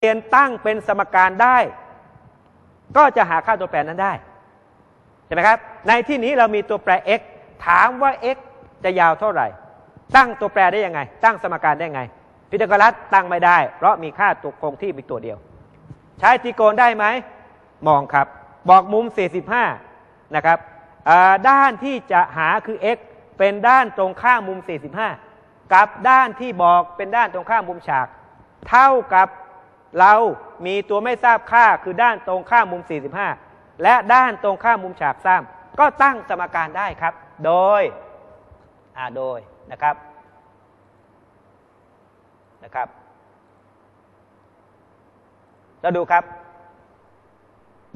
เรียนตั้งเป็นสมการได้ ก็จะหาค่าตัวแปรนั้นได้ใช่ไหมครับ ในที่นี้เรามีตัวแปร x ถามว่า x จะยาวเท่าไหร่ ตั้งตัวแปรได้ยังไง ตั้งสมการได้ไง พิทาโกรัสตั้งไม่ได้ เพราะมีค่าตัวคงที่มีตัวเดียว ใช้ตรีโกณได้ไหม มองครับ บอกมุม 45 นะครับอ่าด้านที่จะหาคือ x เป็นด้านตรงข้ามมุม 45 กับด้านที่บอกเป็นด้านตรงข้ามมุมฉาก เท่ากับ เรามีตัวไม่ทราบค่าคือด้านตรงข้ามมุม 45 และด้านตรงข้ามมุมฉากซ้ำก็ตั้งสมการได้ครับ โดยอ่าโดยนะครับนะครับเราดูครับ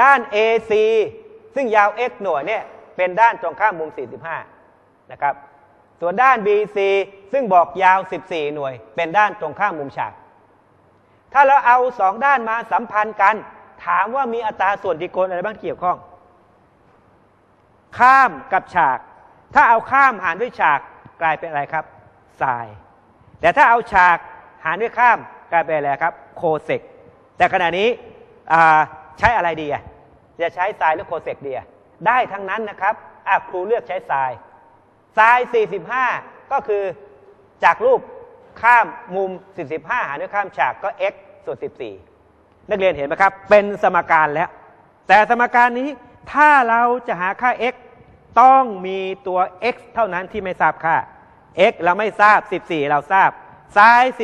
ด้าน AC ซึ่งยาว x หน่วยเนี่ยเป็นด้านตรงข้ามมุม 45 นะครับ ส่วนด้าน BC ซึ่งบอกยาว 14 หน่วย เป็นด้านตรงข้ามมุมฉาก ถ้าเราเอาสองด้านมาสัมพันธ์กัน ถามว่ามีอัตราส่วนตรีโกณอะไรบ้างเกี่ยวข้อง ข้ามกับฉาก ถ้าเอาข้ามหารด้วยฉากกลายเป็นอะไรครับไซน์แต่ถ้าเอาฉากหารด้วยข้ามกลายเป็นอะไรครับ โคเซกแต่ขณะนี้ใช้อะไรดีอะจะใช้ไซน์หรือโคเซกดีอะได้ทั้งนั้นนะครับครูเลือกใช้ไซน์ไซน์45 ก็คือจากรูป ข้ามมุม 45 หารด้วยข้ามฉากก็ x ส่วน 14 นักเรียนเห็นไหมครับ เป็นสมการแล้ว แต่สมการนี้ถ้าเราจะหาค่า x ต้องมีตัว x เท่านั้นที่ไม่ทราบค่า x เราไม่ทราบ 14 เราทราบไซน์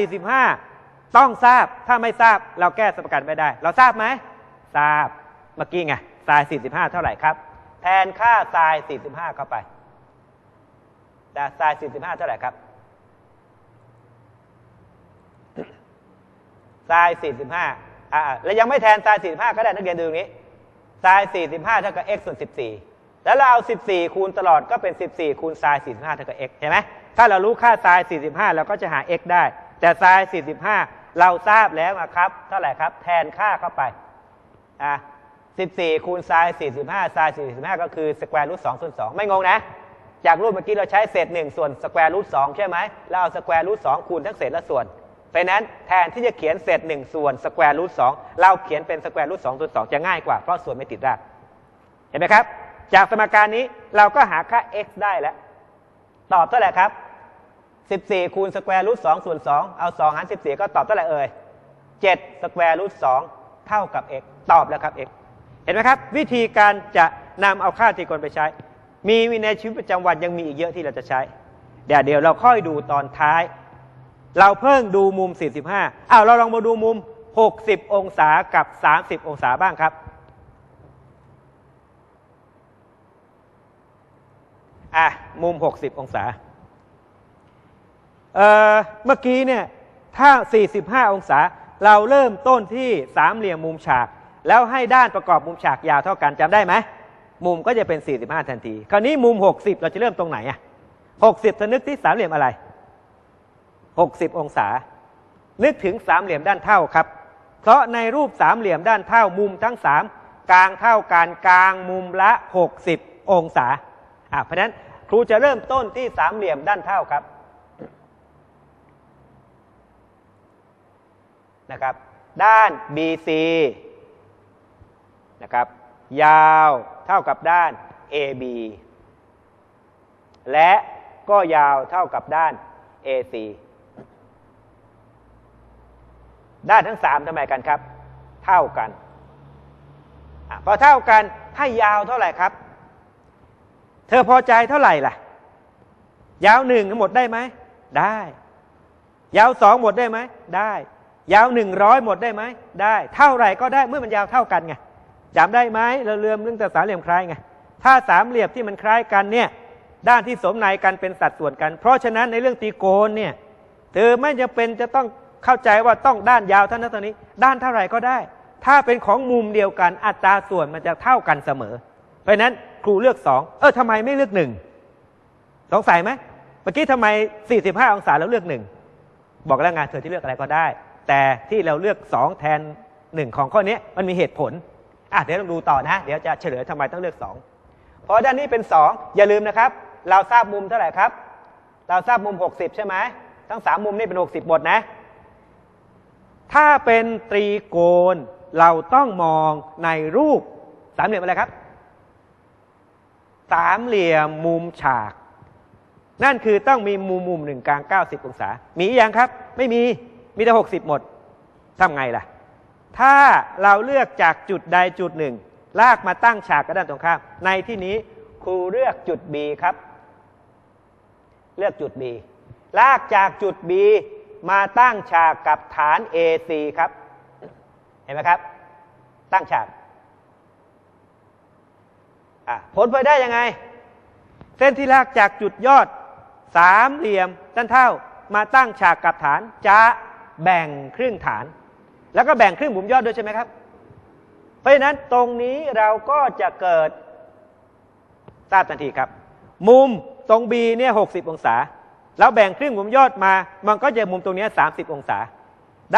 45 ต้องทราบ ถ้าไม่ทราบเราแก้สมการไม่ได้ เราทราบไหม ทราบ เมื่อกี้ไงไซน์45 เท่าไหร่ครับ แทนค่าไซน์45 เข้าไปแต่ไซน์45 เท่าไหร่ครับ ไซน์45อ่าแล้วยังไม่แทนไซน์45ก็ได้นักเรียนดูตรงนี้ไซน์45เท่ากับ x ส่วน14แล้วเราเอา14คูณตลอดก็เป็น14คูณไซน์45เท่ากับ x เห็นไหมถ้าเรารู้ค่าไซน์45เราก็จะหา x ได้ แต่ไซน์45เราทราบแล้วนะครับ เท่าไหร่ครับ แทนค่าเข้าไปอะ14คูณไซน์45ไซน์45ก็คือสแควร์รูท2ส่วน2ไม่งงนะจากรูปเมื่อกี้เราใช้เศษ1ส่วนสแควร์รูท2ใช่ไหมเราเอาสแควร์รูท2คูณทั้งเศษและส่วน เพราะนั้นแทนที่จะเขียนเศษ1ส่วนสแควร์รูท2เราเขียนเป็นสแควร์รูท2ส่วน2จะง่ายกว่าเพราะส่วนไม่ติดรากเห็นไหมครับ จากสมการนี้เราก็หาค่า x ได้แล้ว ตอบเท่าไหร่ครับ14คูณสแควร์รูท2ส่วน2เอา2หาร14ก็ตอบเท่าไหร่เอ่ย7สแควร์รูท2เท่ากับ x ตอบแล้วครับ x เห็นไหมครับ วิธีการจะนำเอาค่าตรีโกณไปใช้ มีวิในชีวิตประจำวันยังมีอีกเยอะที่เราจะใช้เดี๋ยวเดี๋ยวเราค่อยดูตอนท้าย เราเพิ่งดูมุม 45อ้าวเราลองมาดูมุม 60 องศากับ 30 องศาบ้างครับ อะ มุม 60 องศา เอ่อ เมื่อกี้เนี่ย ถ้า 45 องศา เราเริ่มต้นที่สามเหลี่ยมมุมฉาก แล้วให้ด้านประกอบมุมฉากยาวเท่ากันจำได้ไหม มุมก็จะเป็น 45 ทันที คราวนี้มุม 60 เราจะเริ่มตรงไหนอะ60จะนึกที่สามเหลี่ยมอะไร 60 องศา นึกถึงสามเหลี่ยมด้านเท่าครับ เพราะในรูปสามเหลี่ยมด้านเท่ามุมทั้งสามกลางเท่ากันกลางมุมละ 60 องศาอะเพราะฉะนั้นครูจะเริ่มต้นที่สามเหลี่ยมด้านเท่าครับนะครับด้าน BC นะครับยาวเท่ากับด้าน AB และก็ยาวเท่ากับด้าน AC ได้ทั้งสามทำไมกันครับ เท่ากันอพอเท่ากันให้ยาวเท่าไหร่ครับ เธอพอใจเท่าไหร่ล่ะ ยาวหนึ่งหมดได้ไหมได้ ยาวสองหมดได้ไหมได้ ยาวหนึ่งร้อยหมดได้ไหมได้ เท่าไหร่ก็ได้เมื่อมันยาวเท่ากันไงจำได้ไหมเราเรื่อมเรื่องแต่สามเหลี่ยมคล้ายไงถ้าสามเหลี่ยมที่มันคล้ายกันเนี่ยด้านที่สมในกันเป็นสัดส่วนกัน เพราะฉะนั้นในเรื่องตรีโกณเนี่ยเธอไม่จะเป็นจะต้อง เข้าใจว่าต้องด้านยาวเท่านั้นเท่านี้ ด้านเท่าไหร่ก็ได้ ถ้าเป็นของมุมเดียวกันอัตราส่วนมันจะเท่ากันเสมอ เพราะนั้นครูเลือกสองเออทำไมไม่เลือกหนึ่งสงสัยไหมเมื่อกี้ทำไม 45 องศาแล้วเลือกหนึ่งบอกแล้วไงเธอที่เลือกอะไรก็ได้ แต่ที่เราเลือกสองแทนหนึ่งของข้อนี้มันมีเหตุผลอะเดี๋ยวเราดูต่อนะ เดี๋ยวจะเฉลยทำไมต้องเลือกสองเพราะด้านนี้เป็นสองอย่าลืมนะครับ เราทราบมุมเท่าไหร่ครับ เราทราบมุม 60 ใช่ไหมทั้งสามมุมนี่เป็น 60หมดนะ ถ้าเป็นตรีโกณเราต้องมองในรูปสามเหลี่ยมอะไรครับ สามเหลี่ยมมุมฉาก นั่นคือต้องมีมุมมุมหนึ่งกลาง 90 องศา มีอย่างครับ ไม่มี มีแต่ 60 หมดทำไงล่ะ ถ้าเราเลือกจากจุดใดจุดหนึ่ง ลากมาตั้งฉากกระด้านตรงข้าม ในที่นี้ครูเลือกจุด B ครับ เลือกจุด B ลากจากจุด B มาตั้งฉากกับฐาน AC ครับ เห็นไหมครับ ตั้งฉากผลพลอยได้ยังไง เส้นที่ลากจากจุดยอดสามเหลี่ยมด้านเท่ามาตั้งฉากกับฐานจะแบ่งครึ่งฐาน แล้วก็แบ่งครึ่งมุมยอดด้วยใช่ไหมครับ เพราะฉะนั้นตรงนี้เราก็จะเกิดทราบทันทีครับ มุมตรง B เนี่ย60องศา แล้วแบ่งครึ่งมุมยอดมา มันก็จะมุมตรงนี้30 องศา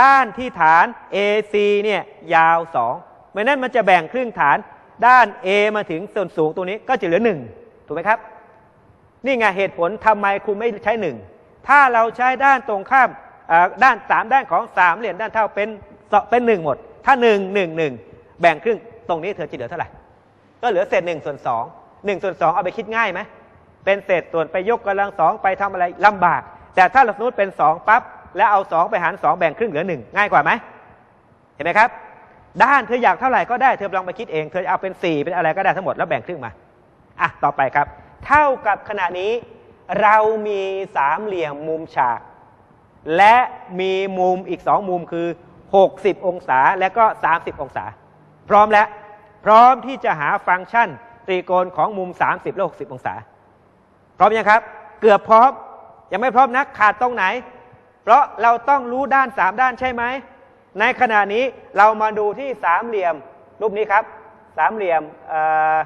ด้านที่ฐาน AC เนี่ยยาว2เพราะนั้นมันจะแบ่งครึ่งฐาน ด้าน A มาถึงส่วนสูงตรงนี้ก็จะเหลือ 1 ถูกไหมครับ นี่ไงเหตุผลทำไมคุณไม่ใช้ 1 ถ้าเราใช้ด้านตรงข้ามอ่อด้าน 3 ด้านของสามเหลี่ยมด้านเท่าเป็นเป็น1หมด ถ้า 1 1 1 แบ่งครึ่งตรงนี้เธอจะเหลือเท่าไหร่ ก็เหลือเศษ1ส่วน2 1ส่วน2เอาไปคิดง่ายไหม เป็นเศษส่วนไปยกกำลังสองไปทำอะไรลำบาก แต่ถ้าเราสมมติเป็น2ปั๊บแล้วเอา2ไปหาร2แบ่งครึ่งเหลือ1ง่ายกว่าไหมเห็นไหมครับ ด้านเธออยากเท่าไหร่ก็ได้เธอลองไปคิดเองเธอเอาเป็น4เป็นอะไรก็ได้ทั้งหมดแล้วแบ่งครึ่งมาอะต่อไปครับ เท่ากับขณะนี้ เรามีสามเหลี่ยมมุมฉาก และมีมุมอีก2มุมคือ 60 องศาและก็ 30 องศา พร้อมแล้ว พร้อมที่จะหาฟังก์ชันตรีโกณของมุม 30 และ 60 องศา พร้อมยังครับ เกือบพร้อม ยังไม่พร้อมนักขาดตรงไหน เพราะเราต้องรู้ด้านสามด้านใช่ไหม ในขณะนี้เรามาดูที่สามเหลี่ยม รูปนี้ครับ สามเหลี่ยมอ่อ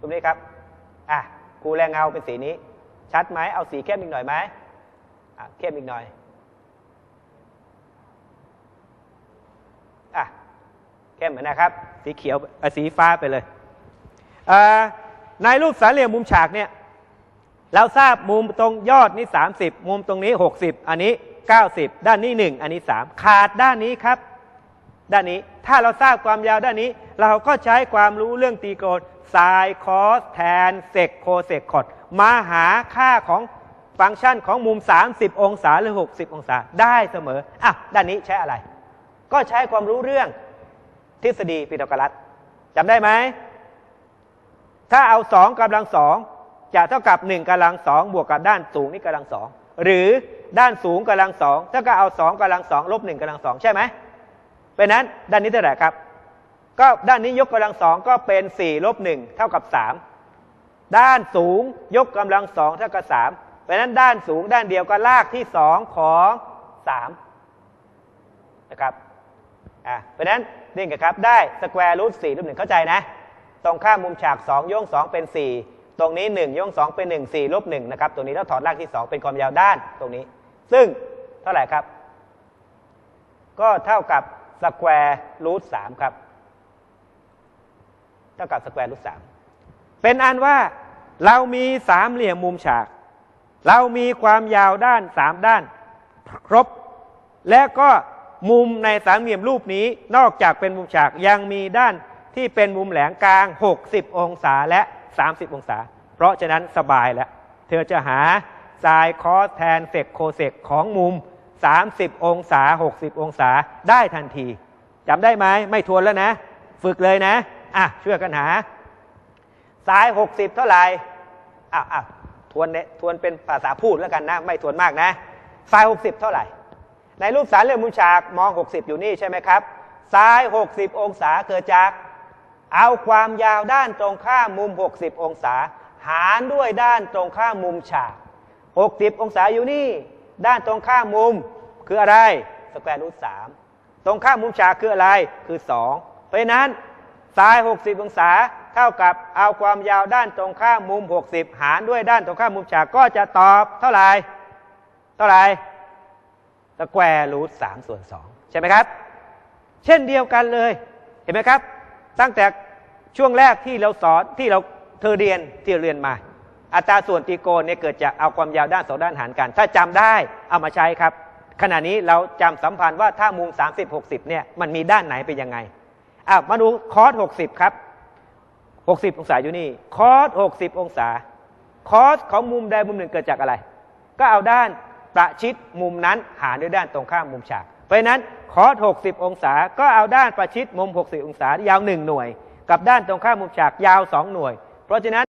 รูปนี้ครับอะครูแรงเงาเป็นสีนี้ ชัดไหมเอาสีเข้มอีกหน่อยไหมอะเข้มอีกหน่อยอะเข้มเหมือนนะครับ สีเขียวสีฟ้าไปเลยอ่อในรูปสามเหลี่ยมมุมฉากเนี่ย เราทราบมุมตรงยอดนี้30 มุมตรงนี้ 60 อันนี้ 90 ด้านนี้ 1 อันนี้ 3 ขาดด้านนี้ครับ ด้านนี้ถ้าเราทราบความยาวด้านนี้ เราก็ใช้ความรู้เรื่องตรีโกณไซน์คอสแทนเซกโคเซกคอดมาหาค่าของฟังก์ชันของมุม 30 องศาหรือ 60 องศาได้เสมออะด้านนี้ใช้อะไร ก็ใช้ความรู้เรื่องทฤษฎีพีทาโกรัสจำได้ไหมถ้าเอาสองกำลังสอง จะเท่ากับหนึ่งกำลังสองบวกกับด้านสูงนี่กำลังสองหรือด้านสูงกำลังสองถ้าก็เอาสองกำลังสองลบหนึ่งกำลังสองใช่ไหมเป็นนั้นด้านนี้เท่าไหร่ครับ ก็ด้านนี้ยกกำลังสองก็เป็นสี่ลบหนึ่งเท่ากับสามด้านสูงยกกำลังสองเท่ากับสามเพราะนั้นด้านสูงด้านเดียวก็ลากที่สองของสามนะครับอะเพราะนั้นนี่ไงครับได้สแควร์รูทสี่รูปหนึ่งเข้าใจนะ ตรงข้ามมุมฉาก2โยง2เป็น 4 ตรงนี้1โยง2เป็น 1 4ลบ1นะครับตรงนี้แล้วถอดรากที่ 2 เป็นความยาวด้านตรงนี้ ซึ่งเท่าไหร่ครับ ก็เท่ากับสแควร์รูท3ครับ เท่ากับสแควร์รูท3เป็นอันว่าเรามีสามเหลี่ยมมุมฉาก เรามีความยาวด้าน3ด้าน ครบ และก็มุมในสามเหลี่ยมรูปนี้นอกจากเป็นมุมฉากยังมีด้านที่เป็นมุมแหลงกลาง 60 องศาและ 30 องศา เพราะฉะนั้นสบายแล้ว เธอจะหาไซน์คอสแทนเซกโคเซกของมุม 30 องศา 60 องศาได้ทันทีจำได้ไหมไม่ทวนแล้วนะ ฝึกเลยนะอะช่วยกันหาไซน์60 เท่าไหร่อะอะทวนเนี่ยทวนเป็นภาษาพูดแล้วกันนะ ไม่ทวนมากนะไซน์60 เท่าไหร่ ในรูปสามเหลี่ยมมุมฉากมอง 60 อยู่นี่ใช่ไหมครับซ้าย 60 องศาเกิดจาก เอาความยาวด้านตรงข้ามมุม 60 องศา หารด้วยด้านตรงข้ามมุมฉาก 60 องศาอยู่นี่ ด้านตรงข้ามมุมคืออะไรสแควร์รูท3ตรงข้ามมุมฉากคืออะไรคือ 2 เพราะนั้นซ้าย 60 องศาเท่ากับเอาความยาวด้านตรงข้ามมุม 60 หารด้วยด้านตรงข้ามมุมฉากก็จะตอบเท่าไหร่เท่าไหร่สแควร์รูทสามส่วนสองใช่ไหมครับ เช่นเดียวกันเลยเห็นไหมครับ ตั้งแต่ช่วงแรกที่เราสอนที่เราเธอเรียนที่เรียนมา อัตราส่วนตรีโกณเนี่ยเกิดจากเอาความยาวด้านสองด้านหารกัน ถ้าจำได้เอามาใช้ครับ ขณะนี้เราจำสัมพันธ์ว่าถ้ามุม 30 60เนี่ยมันมีด้านไหนเป็นยังไงอะมาดูคอส60 ครับ 60 องศาอยู่นี่คอส60 องศาคอสของมุมใดมุมหนึ่งเกิดจากอะไร ก็เอาด้านประชิดมุมนั้นหารด้วยด้านตรงข้ามมุมฉาก เพราะฉะนั้น คอส60 องศา ก็เอาด้านประชิดมุม 60 องศายาว 1 หน่วย กับด้านตรงข้ามมุมฉากยาว 2 หน่วย เพราะฉะนั้น